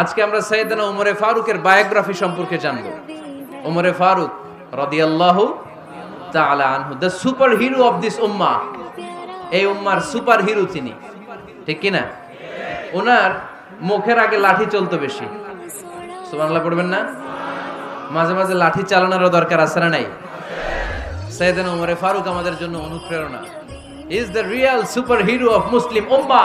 আজকে আমরা সৈয়দনা উমরে ফারুকের বায়োগ্রাফি সম্পর্কে জানব। উমরে ফারুক রাদিয়াল্লাহু তাআলা আনহু the super hero of this উম্মাহ এই উম্মার সুপার হিরো তিনি। ঠিক কি না ওনার মুখের আগে লাঠি চলতো বেশি। সুবহানাল্লাহ পড়বেন না? মাঝে মাঝে লাঠি চালানোরও দরকার আছে না নাই? সৈয়দনা উমরে ফারুক আমাদের জন্য অনুপ্রেরণা। Is the real super hero of Muslim উম্মা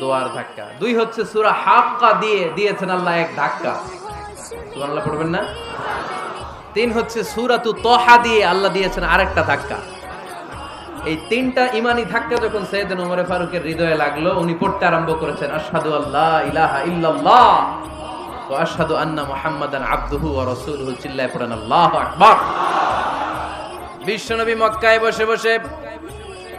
দোয়ার ধাক্কা। দুই হচ্ছে সুরা হাক্কা দিয়ে দিয়েছেন আল্লাহ এক ধাক্কা। সুবহানাল্লাহ পড়বেন না? তিন হচ্ছে সুরাতু তহা দিয়ে আল্লাহ দিয়েছেন আরেকটা ধাক্কা। এই তিনটা ইমানি ধাক্কা যখন সৈয়দ ওমরে ফারুকের হৃদয়ে লাগল, উনি পড়তে আরম্ভ করেছেন, আশহাদু আল্লাহ ইলাহা ইল্লাল্লাহ ওয়া আশহাদু আন্না মুহাম্মাদান আবদুহু ওয়া রাসূলুহু চিল্লায় পড়েন, আল্লাহু আকবার। বিশ্বনবী মক্কায় বসে বসে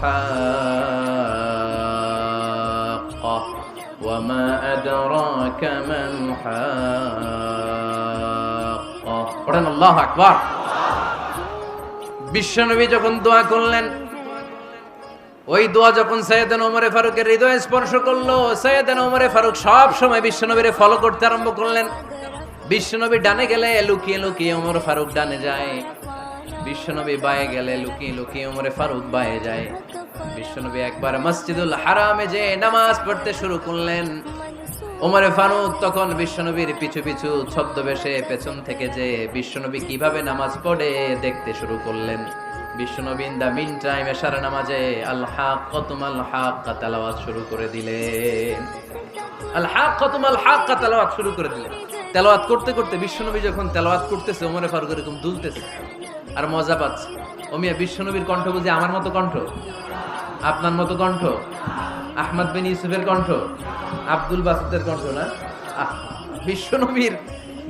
হাক্কা ওয়ামা আদরাকা মাল হাক্কা পড়েন আল্লাহু আকবার। বিশ্বনবী যখন দোয়া করলেন, ওই দোয়া যখন সৈয়দান ওমরে ফারুকের হৃদয়ে স্পর্শ করল, সৈয়দান ওমরে ফারুক সব সময় বিশ্বনবীরে ফলো করতে আরম্ভ করলেন। বিশ্বনবী ডানে গেলে লুকিয়ে লুকিয়ে ওমর ফারুক ডানে যায়। বিশ্বনবী বায়ে গেলে লুকিয়ে লুকিয়ে ওমরে ফারুক বায়ে যায়। বিশ্বনবী একবার মসজিদুল হারামে যে নামাজ পড়তে শুরু করলেন। ওমরে ফারুক তখন বিশ্বনবীর পিছু পিছু ছদ্মবেশে পেছন থেকে যে বিশ্বনবী কীভাবে নামাজ পড়ে দেখতে শুরু করলেন। বিশ্বনবী ইন দা মিন টাইম এশার নামাজে আল হাক্কাতুম আল হাক্কা তেলাওয়াত শুরু করে দিলেন। আল হাক্কাতুম আল হাক্কা তেলাওয়াত শুরু করে দিলেন। তেলাওয়াত করতে করতে বিশ্বনবী যখন তেলাওয়াত করতেছে, ওমরে ফারুক এরকম দুলতেছে। আর মজা পাচ্ছে। ওমিয়া বিশ্বনবীর কণ্ঠ বুঝি আমার মতো কণ্ঠ? আপনার মতো কণ্ঠ? আহমদ বিন ইউসুফের কণ্ঠ? আব্দুল বাসুদের কণ্ঠ না? বিশ্বনবীর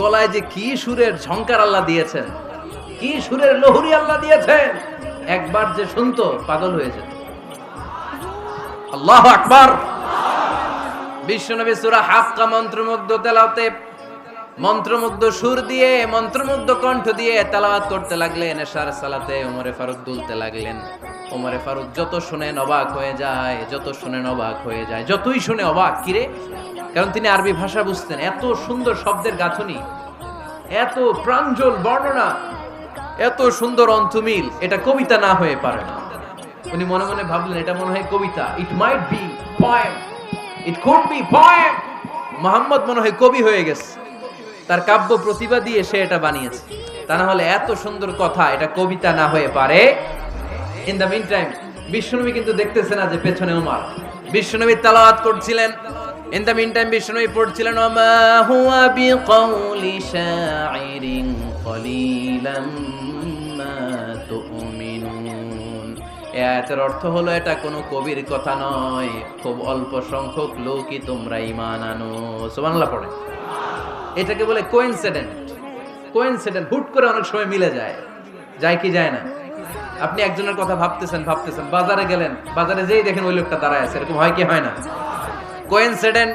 গলায় যে কি সুরের ঝংকার আল্লাহ দিয়েছেন, কি সুরের লহুরি আল্লাহ দিয়েছেন, একবার যে শুনতো, পাগল হয়ে যেত। আল্লাহ আকবার। বিশ্বনবী সুরা হাক্কা মন্ত্রমুগ্ধ তেলাওতে মন্ত্রমুগ্ধ সুর দিয়ে, মন্ত্রমুগ্ধ কণ্ঠ দিয়ে তেলাওয়াত করতে লাগলেন, এশার সালাতে ওমরে ফারুক দুলতে লাগলেন। ওমরে ফারুক যত শুনেন অবাক হয়ে যায়, যত শুনেন অবাক হয়ে যায়, যতই শুনে অবাক, কিরে? কারণ তিনি আরবি ভাষা বুঝতেন, এত সুন্দর শব্দের গাঁথনি, এত প্রাঞ্জল বর্ণনা, এত সুন্দর অন্তমিল এটা কবিতা না হয়ে পারে না। উনি মনে মনে ভাবলেন, এটা মনে হয় কবিতা it might be poem it could be poem Mohammad মনে হয় কবি হয়ে গেছে। তার কাব্য প্রতিভা দিয়ে সে এটা বানিয়েছে। তা না হলে এত সুন্দর কথা, এটা কবিতা না হয়ে পারে। ইন দ্য মিন টাইম বিশ্বনবী কিন্তু দেখতেছে না যে পেছনে উমার বিশ্বনবী তালাওয়াত করছিলেন। ইন দ্য মিন টাইম বিশ্বনবী পড়ছিলেন, ওমা হুয়া বিকাউলি শাইরিন কলিলাম মা তুমিনুন। এ আয়াতের অর্থ হলো, এটা কোনো কবির কথা নয়। খুব অল্প সংখ্যক লোকই তোমরা ঈমান আনো। সুবহানাল্লাহ পড়ে। এটাকে বলে কোইনসিডেন্ট কোইনসিডেন্ট হুট করে অনেক সময় মিলে যায়। যায় কি যায় না? আপনি একজনের কথা ভাবতেছেন ভাবতেছেন, বাজারে গেলেন, বাজারে যেই দেখেন ওই লোকটা দাঁড়ায় আছে, এরকম হয় কি হয় না? কোইনসিডেন্ট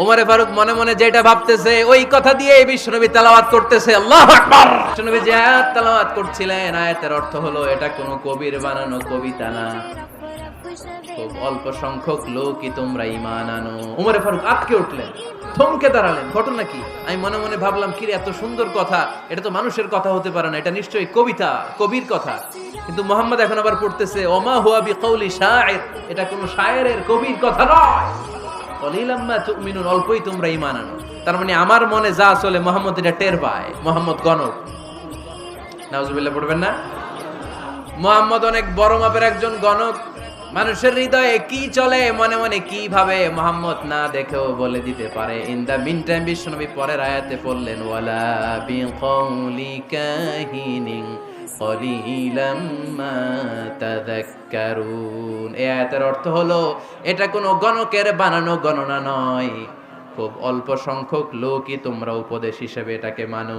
ওমরে ফারুক মনে মনে যেটা ভাবতেছে, ওই কথা দিয়ে বিশ্বনবী তেলাওয়াত করতেছে, আল্লাহু আকবার। বিশ্বনবী যে আয়াত তেলাওয়াত করছিলেন, আয়াতের অর্থ হলো, এটা কোনো কবির বানানো কবিতা না। খুব অল্প সংখ্যক লোকই তোমরা ঈমান আনো। ওমরে ফারুক আটকে উঠলেন, থমকে দাঁড়ালেন। ঘটনা কি? আমি মনে মনে ভাবলাম কি এত সুন্দর কথা। এটা তো মানুষের কথা হতে পারে না। এটা নিশ্চয়ই কবিতা, কবির কথা। কিন্তু মোহাম্মদ এখন আবার পড়তেছে, ওমা হুয়া বিকাউলি শায়ের। এটা কোনো শায়েরের কবির কথা নয়। অল্পই তোমরা ঈমান আনো। তার মানে আমার মনে যা চলে, মোহাম্মদ এটা টের পায়। মোহাম্মদ গণক। নাউজুবিল্লাহ, পড়বেন না? মোহাম্মদ অনেক বড় মাপের একজন গণক। মানুষের হৃদয়ে কি চলে, মনে মনে কি ভাবে মোহাম্মদ না দেখেও বলে দিতে পারে। ইন দা মিন টাইম বিশ্বনবী পরের আয়াতে পড়লেন, ওয়ালা এই আয়াতের অর্থ হলো, এটা কোনো গণকের বানানো গণনা নয়। খুব অল্প সংখ্যক লোকই তোমরা উপদেশ হিসেবে এটাকে মানো।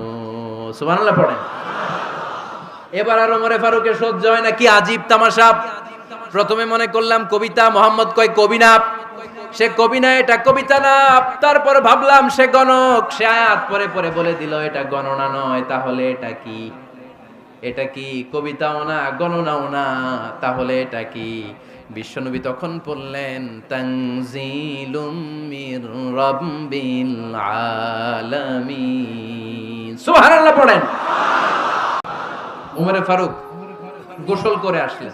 পড়েন। এবার আর ওমরে ফারুকের সহ্য হয় না, কি আজীব তামাশা। প্রথমে মনে করলাম কবিতা, মোহাম্মদ কয় কবি না সে কবি না এটা কবিতা না তারপর ভাবলাম সে গণক। সে আয়াত পরে পরে বলে দিল, এটা গণনা নয়, তাহলে এটা কি? এটা কি কবিতাও না, গণনাও না, তাহলে এটা কি? বিশ্বনবী তখন পড়লেন সুবহানাল্লাহ পড়েন। উমরে ফারুক গোসল করে আসলেন।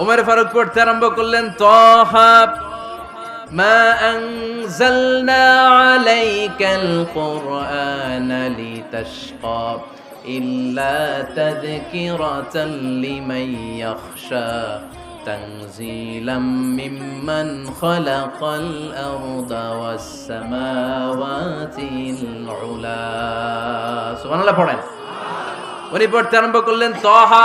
ওমর ফারুক পড়তে আরম্ভ করলেন তহা ما أنزلنا عليك القرآن لتشقى إلا تذكرة لمن يخشى تنزيلا ممن خلق الأرض والسماوات العلا سبحان الله পড়েন উনি পড়তে আরম্ভ করলেন তহা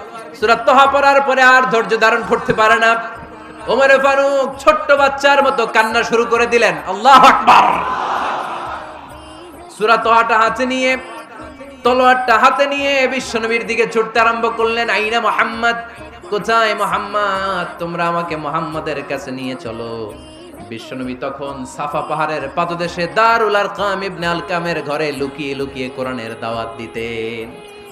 সুরাত তোহা পড়ার পরে আর ধৈর্য ধারণ করতে পারে না। ওমরে ফারুক ছোট্ট বাচ্চার মতো কান্না শুরু করে দিলেন, আল্লাহ আকবার! সুরা তোহাটা হাতে নিয়ে, তলোয়ারটা হাতে নিয়ে বিশ্বনবীর দিকে ছুটতে আরম্ভ করলেন, আইনা মোহাম্মদ? কোথায় মোহাম্মদ? তোমরা আমাকে মোহাম্মদের কাছে নিয়ে চলো। বিশ্বনবী তখন সাফা পাহাড়ের পাদদেশে দারুল আরকাম ইবনে আলকামের ঘরে লুকিয়ে লুকিয়ে কোরআনের দাওয়াত দিতেন।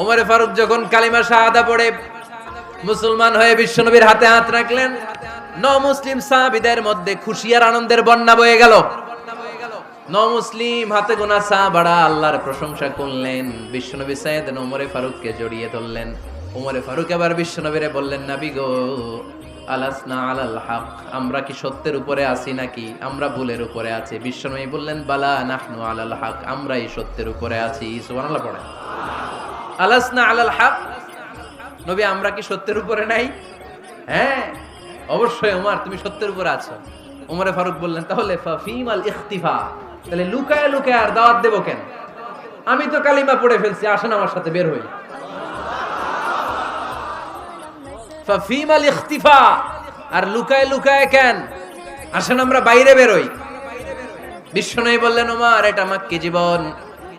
ওমরে ফারুক যখন কালিমা শাহাদা পড়ে, মুসলমান হয়ে বিশ্বনবীর হাতে হাত রাখলেন, ন মুসলিম সাহাবীদের মধ্যে খুশি আর আনন্দের বন্যা বয়ে গেল। ন মুসলিম হাতে গোনা সাহাবাড়া আল্লাহর প্রশংসা করলেন, বিশ্বনবী সাইয়েদ ওমরে ফারুককে জড়িয়ে ধরলেন। ওমরে ফারুক এবার বিশ্বনবীরে বললেন, নাবি গো, আলাসনা আলাল হক, আমরা কি সত্যের উপরে আছি নাকি? আমরা ভুলের উপরে আছি। বিশ্বনবী বললেন, বালা নাহনু আলাল হক, আমরাই সত্যের উপরে আছি। সুবহানাল্লাহ পড়ে আলাসনা আলাল হক। নবী, আমরা কি সত্যের উপরে নাই? হ্যাঁ অবশ্যই ওমর তুমি সত্যের উপরে আছো। ওমরে ফারুক বললেন, তাহলে ফাফিমাল ইখতিফা। তাহলে লুকায় লুকায় আর দাওয়াত দেবো কেন? আমি তো কালিমা পড়ে ফেলছি, আসেন আমার সাথে, বের হই। ফাফিমাল ইখতিফা। আর লুকায় লুকায় কেন? আসেন আমরা বাইরে বেরোই বিশ্বনবী বললেন ওমর এটা মাক্কি জীবন।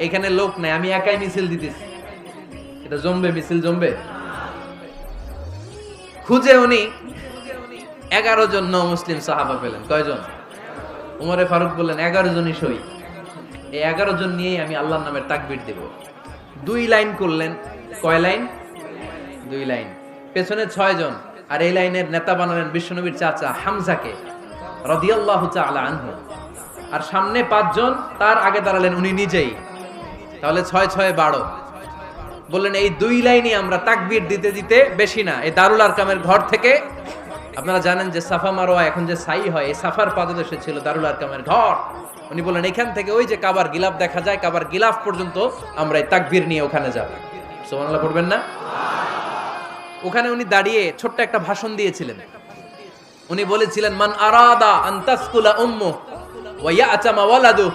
এখানে লোক নাই, আমি একাই মিছিল দিতেছি। এটা জমবে, মিছিল জমবে। খুঁজে উনি এগারো জন ন মুসলিম সাহাবা পেলেন। কয়জন? উমরে ফারুক বললেন, এগারো জনই সই। এই এগারো জন নিয়েই আমি আল্লাহর নামের তাকবির দেব। দুই লাইন করলেন। কয় লাইন? দুই লাইন। পেছনে ছয় জন। আর এই লাইনের নেতা বানালেন বিশ্বনবীর চাচা হামজাকে, রদিয়াল্লাহু আনহু। আর সামনে পাঁচজন, তার আগে দাঁড়ালেন উনি নিজেই। তাহলে ছয় ছয় বারো। বললেন, এই দুই লাইনই আমরা তাকবির দিতে দিতে বেশি না। এই দারুল আরকামের ঘর থেকে আপনারা জানেন যে সাফা মারোয়া এখন যে সাই হয়, এই সাফার পাদদেশে ছিল দারুল আরকামের ঘর। উনি বললেন, এখান থেকে ওই যে কাবার গিলাফ দেখা যায়, কাবার গিলাফ পর্যন্ত আমরা এই তাকবির নিয়ে ওখানে যাব। সুবহানাল্লাহ, পড়বেন না? ওখানে উনি দাঁড়িয়ে ছোট্ট একটা ভাষণ দিয়েছিলেন। উনি বলেছিলেন, মান আরাদা আন তাসকুলা উম্মু ওয়া ইয়াতামা ওয়ালাদু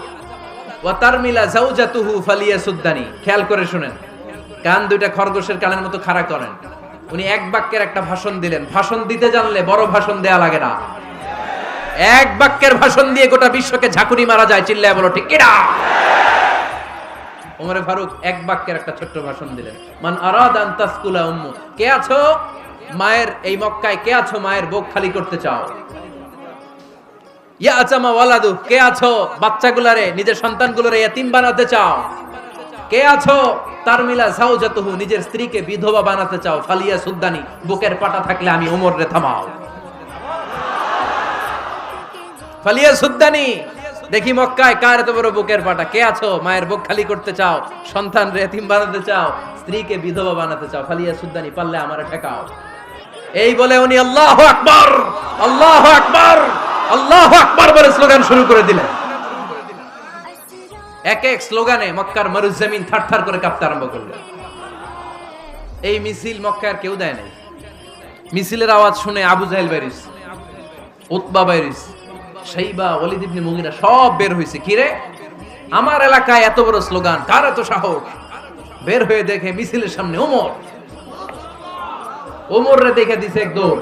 খেয়াল করে শুনেন, কান দুইটা খরগোশের কানের মতো খাড়া করেন। উনি এক বাক্যের একটা ভাষণ দিলেন। ভাষণ দিতে জানলে বড় ভাষণ দেয়া লাগে না। এক বাক্যের ভাষণ দিয়ে গোটা বিশ্বকে ঝাঁকুনি মারা যায়, চিল্লায় বলো, ঠিক কিনা? ওমরে ফারুক এক বাক্যের একটা ছোট্ট ভাষণ দিলেন। মান তাসকুলা উম্মু। কে আছো? মায়ের, এই মক্কায় কে আছো মায়ের বুক খালি করতে চাও? ইয়া আচামা ওয়ালাদু, কে আছো? বাচ্চাগুলারে, নিজের সন্তানগুলোরে ইয়াতিম বানাতে চাও? কে আছো? তার মিলা নিজের স্ত্রীকে বিধবা বানাতে চাও? ফালিয়া সুদ্দানি বুকের পাটা থাকলে আমি ওমর রে থামাও। ফালিয়া সুদ্দানি দেখি মক্কায় কার এত বড় বুকের পাটা? কে আছো? মায়ের বুক খালি করতে চাও? সন্তান রে এতিম বানাতে চাও? স্ত্রীকে বিধবা বানাতে চাও? ফালিয়া সুদ্দানি পারলে আমারে ঠেকাও। এই বলে উনি, আল্লাহ আকবার! আল্লাহ আকবার! আল্লাহ আকবার বলে স্লোগান শুরু করে দিলেন। এক এক স্লোগানে মক্কার মরুজমিন থারথার করে কাঁপতে আরম্ভ করল। এই মিছিল মক্কার কেউ দেয় নাই। মিছিলের আওয়াজ শুনে আবু জাহেল বাইরিস উতবা বাইরিস সাইবা ওয়ালিদ ইবনে মুগিরা সব বের হইছে। কি রে? আমার এলাকায় এত বড় স্লোগান কার এত সাহস? বের হয়ে দেখে মিছিলের সামনে ওমর। ওমর রে দেখে দিছে এক দৌড়।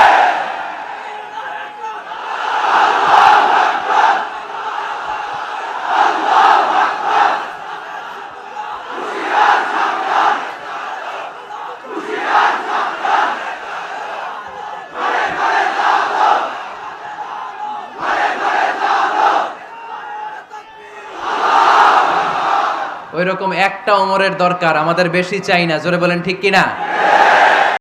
এরকম একটা অমরের দরকার আমাদের বেশি চাই না। জোরে বলেন ঠিক কিনা?